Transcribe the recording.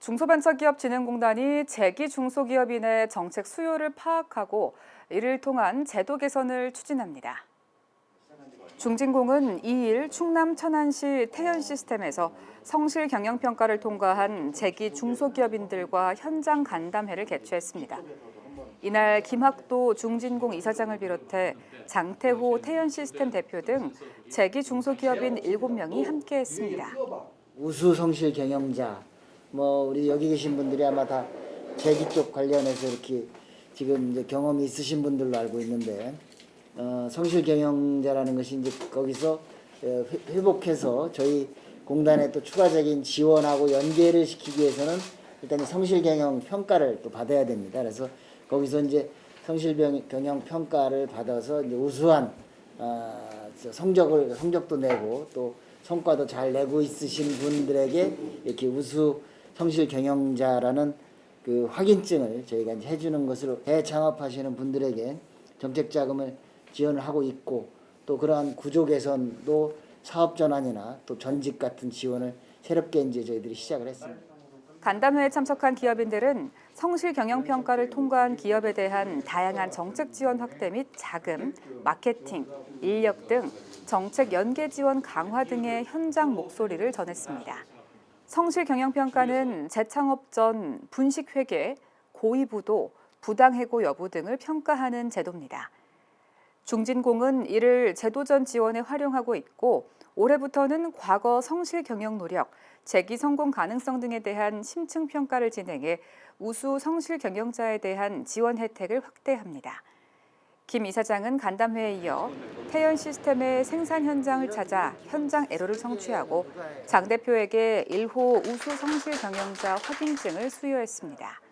중소벤처기업진흥공단이 재기 중소기업인의 정책 수요를 파악하고 이를 통한 제도 개선을 추진합니다. 중진공은 2일 충남 천안시 태연 시스템에서 성실 경영 평가를 통과한 재기 중소기업인들과 현장 간담회를 개최했습니다. 이날 김학도 중진공 이사장을 비롯해 장태호 태연 시스템 대표 등 재기 중소기업인 7명이 함께했습니다. 우수 성실 경영자 뭐 우리 여기 계신 분들이 아마 다 재기 쪽 관련해서 이렇게 지금 이제 경험이 있으신 분들로 알고 있는데 어, 성실 경영자라는 것이 이제 거기서 어, 회- 회복해서 저희 공단에 또 추가적인 지원하고 연계를 시키기 위해서는 일단 이 성실 경영 평가를 또 받아야 됩니다. 그래서 거기서 이제 성실 병- 경영 평가를 받아서 이제 우수한 아, 저 성적을 성적도 내고 또 성과도 잘 내고 있으신 분들에게 이렇게 우수 성실 경영자라는 그 확인증을 저희가 이제 해주는 것으로 재창업하시는 분들에게 정책 자금을 지원을 하고 있고 또 그러한 구조 개선도 사업 전환이나 또 전직 같은 지원을 새롭게 이제 저희들이 시작을 했습니다. 간담회에 참석한 기업인들은 성실 경영 평가를 통과한 기업에 대한 다양한 정책 지원 확대 및 자금, 마케팅, 인력 등 정책 연계 지원 강화 등의 현장 목소리를 전했습니다. 성실 경영 평가는 재창업 전 분식 회계, 고의부도, 부당해고 여부 등을 평가하는 제도입니다. 중진공은 이를 제도전 지원에 활용하고 있고 올해부터는 과거 성실 경영 노력, 재기 성공 가능성 등에 대한 심층 평가를 진행해 우수 성실 경영자에 대한 지원 혜택을 확대합니다. 김 이사장은 간담회에 이어 태연 시스템의 생산 현장을 찾아 현장 에러를 청취하고 장 대표에게 1호 우수 성실 경영자 확인증을 수여했습니다.